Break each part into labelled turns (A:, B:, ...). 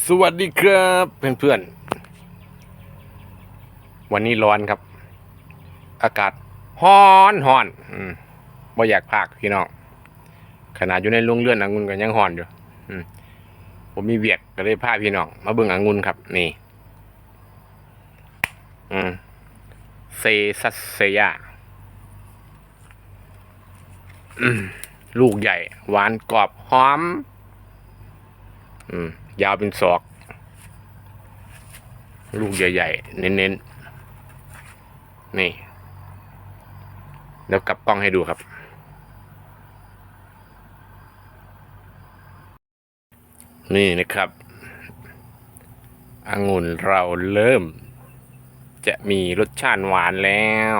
A: สวัสดีครับเพื่อนๆ วันนี้ร้อนครับ อากาศฮ้อนฮ้อนอืมบ่อยากพากพี่น้องขนาดอยู่ในโรงเรือนองุ่นก็ยังฮ้อนอยู่ อืมผมมีเวียกก็เลยพาพี่น้องมาเบิ่งองุ่นครับ นี่ อืมเซซัสเซยาลูกใหญ่ หวานกรอบหอม อืมยาวเป็นศอก ลูกใหญ่ๆ เน้นๆ นี่แล้วกลับกล้องให้ดูครับ นี่นะครับองุ่นเราเริ่ม จะมีรสชาติหวานแล้ว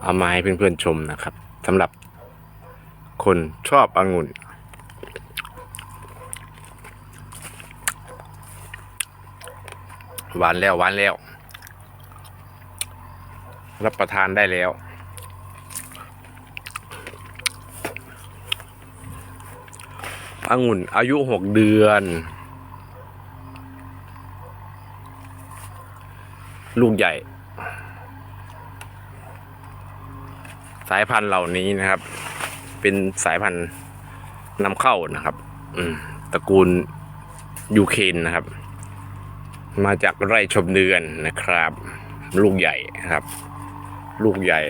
A: เอามาให้เพื่อนๆชมนะครับสำหรับคนชอบองุ่น หวานแล้วหวานแล้ว รับประทานได้แล้ว องุ่นอายุหกเดือน ลูกใหญ่ สายพันธุ์เหล่านี้นะครับ เป็นสายพันธุ์นำเข้านะครับตระกูลยูเคนนะครับ มาจากไร่ชมเดือนนะครับ ลูกใหญ่ครับ ลูกใหญ่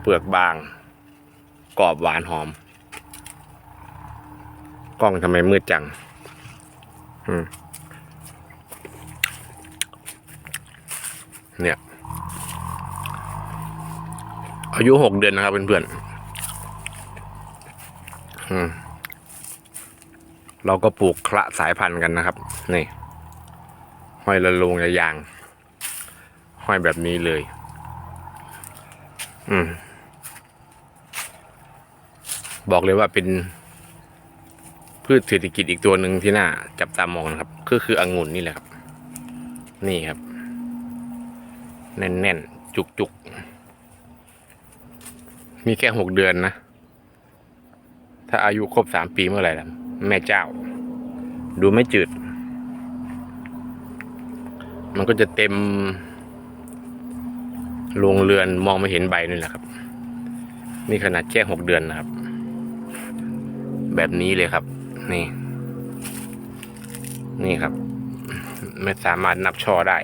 A: เปลือกบาง กรอบหวานหอม กล้องทำไมมืดจัง อืมเนี่ย อายุหกเดือนนะครับเพื่อนๆเราก็ปลูกคละสายพันธุ์กันนะครับ นี่ ห้อยละลงระยาง ห้อยแบบนี้เลย อืม บอกเลยว่าเป็นพืชเศรษฐกิจอีกตัวหนึ่งที่น่าจับตามองนะครับ ก็คือองุ่นนี่แหละครับ นี่ครับ แน่นๆ จุกๆ มีแค่หกเดือนนะ ถ้าอายุครบสามปีเมื่อไหร่ล่ะ แม่เจ้า ดูไม่จืด มันก็จะเต็มโรงเรือนมองไม่เห็นใบนี่แหละครับ นี่ขนาดแค่หกเดือนนะครับ แบบนี้เลยครับ นี่ นี่ครับ ไม่สามารถนับช่อได้